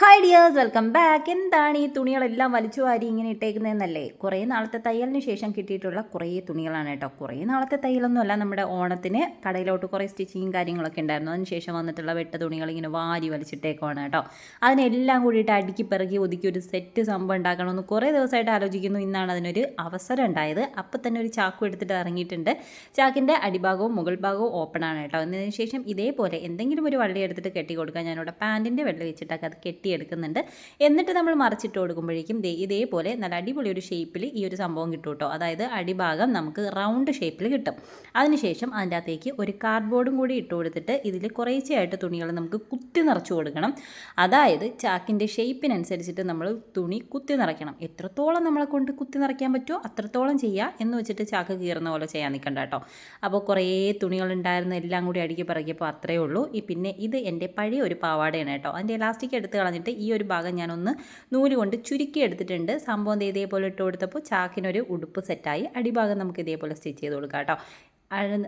Hi dears welcome back എന്താണ് ഈ തുണികളെല്ലാം വലിച്ചു വാരി ഇങ്ങനെ ഇട്ടേക്കുന്നതെന്നല്ലേ? കുറേ നാളത്തെ തയ്യലിന് ശേഷം കിട്ടിയിട്ടുള്ള കുറേ തുണികളാണ് കേട്ടോ. കുറേ നാളത്തെ തയ്യലൊന്നുമല്ല നമ്മുടെ ഓണത്തിന് കടയിലോട്ട് കുറേ സ്റ്റിച്ചിങ്ങും കാര്യങ്ങളൊക്കെ ഉണ്ടായിരുന്നു. അതിന് ശേഷം വന്നിട്ടുള്ള വെട്ട തുണികൾ ഇങ്ങനെ വാരി വലിച്ചിട്ടേക്കുവാണ് കേട്ടോ. അതിനെല്ലാം കൂടിയിട്ട് അടുക്കി പിറകി ഒതുക്കി ഒരു സെറ്റ് സംഭവം ഉണ്ടാക്കണമെന്ന് കുറേ ദിവസമായിട്ട് ആലോചിക്കുന്നു. ഇന്നാണ് അതിനൊരു അവസരം ഉണ്ടായത്. അപ്പോൾ തന്നെ ഒരു ചാക്കു എടുത്തിട്ട് ഇറങ്ങിയിട്ടുണ്ട്. ചാക്കിന്റെ അടിഭാഗവും മുകൾ ഭാഗവും ഓപ്പൺ ആണ് കേട്ടോ. എന്നതിന് ശേഷം ഇതേപോലെ എന്തെങ്കിലും ഒരു വള്ളി എടുത്തിട്ട് കെട്ടി കൊടുക്കാൻ ഞാനിവിടെ പാന്റിന്റെ വെള്ളം വെച്ചിട്ടൊക്കെ അത് കെട്ടി എടുക്കുന്നുണ്ട് എന്നിട്ട് നമ്മൾ മറിച്ചിട്ട് കൊടുക്കുമ്പോഴേക്കും ദേ ഇതേപോലെ നല്ല അടിപൊളി ഒരു ഷേപ്പിൽ ഈ ഒരു സംഭവം കിട്ടും കേട്ടോ. അതായത് അടിഭാഗം നമുക്ക് റൗണ്ട് ഷേപ്പിൽ കിട്ടും. അതിനുശേഷം അതിന്റെ അകത്തേക്ക് ഒരു കാർഡ്ബോർഡും കൂടി ഇട്ട് കൊടുത്തിട്ട് ഇതിൽ കുറേശ്ശെയായിട്ട് തുണികൾ നമുക്ക് കുത്തി നിറച്ചു കൊടുക്കണം. അതായത് ചാക്കിന്റെ ഷേപ്പിനനുസരിച്ചിട്ട് നമ്മൾ തുണി കുത്തി നിറയ്ക്കണം. എത്രത്തോളം നമ്മളെ കൊണ്ട് കുത്തി നിറയ്ക്കാൻ പറ്റുമോ അത്രത്തോളം ചെയ്യുക എന്ന് വെച്ചിട്ട് ചാക്ക് കീറുന്ന പോലെ ചെയ്യാൻ നിൽക്കണ്ട കേട്ടോ. അപ്പോൾ കുറേ തുണികൾ ഉണ്ടായിരുന്ന എല്ലാം കൂടി അടുക്കി പറക്കിയപ്പോൾ അത്രയേ ഉള്ളൂ. ഈ പിന്നെ ഇത് എന്റെ പഴയ ഒരു പാവാടയാണ് കേട്ടോ. അതിന്റെ ഇലാസ്റ്റിക് എടുത്ത് ഈ ഒരു ഭാഗം ഞാനൊന്ന് നൂൽ കൊണ്ട് ചുരുക്കി എടുത്തിട്ടുണ്ട്. സംഭവം ഇതേപോലെ ഇട്ട് കൊടുത്തപ്പോൾ ചാക്കിനൊരു ഉടുപ്പ് സെറ്റായി അടിഭാഗം നമുക്ക് ഇതേപോലെ സ്റ്റിച്ച് ചെയ്ത് കൊടുക്കാം കേട്ടോ.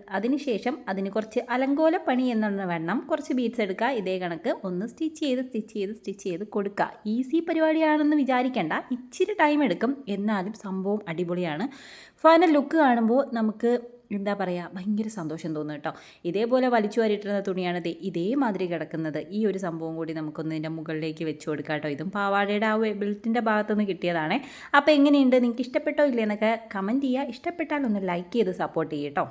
അതിനുശേഷം അതിന് കുറച്ച് അലങ്കോല പണി എന്നുള്ള വേണം കുറച്ച് ബീഡ്സ് എടുക്കുക. ഇതേ കണക്ക് ഒന്ന് സ്റ്റിച്ച് ചെയ്ത് സ്റ്റിച്ച് ചെയ്ത് സ്റ്റിച്ച് ചെയ്ത് കൊടുക്കുക. ഈസി പരിപാടിയാണെന്ന് വിചാരിക്കേണ്ട. ഇച്ചിരി ടൈം എടുക്കും. എന്നാലും സംഭവം അടിപൊളിയാണ്. ഫൈനൽ ലുക്ക് കാണുമ്പോൾ നമുക്ക് എന്താ പറയുക ഭയങ്കര സന്തോഷം തോന്നും കേട്ടോ. ഇതേപോലെ വലിച്ചു വാരിട്ടിരുന്ന തുണിയാണ് ദേ ഇതേമാതിരി കിടക്കുന്നത്. ഈ ഒരു സംഭവം കൂടി നമുക്കൊന്ന് ഇതിന്റെ മുകളിലേക്ക് വെച്ച് കൊടുക്കാം കേട്ടോ. ഇതും പാവാടയുടെ ആ ബെൽറ്റിന്റെ ഭാഗത്തുനിന്ന് കിട്ടിയതാണ്. അപ്പോൾ എങ്ങനെയുണ്ട്? നിങ്ങൾക്ക് ഇഷ്ടപ്പെട്ടോ ഇല്ലേ എന്നൊക്കെ കമന്റ് ചെയ്യുക. ഇഷ്ടപ്പെട്ടാൽ ഒന്ന് ലൈക്ക് ചെയ്ത് സപ്പോർട്ട് ചെയ്യട്ടോ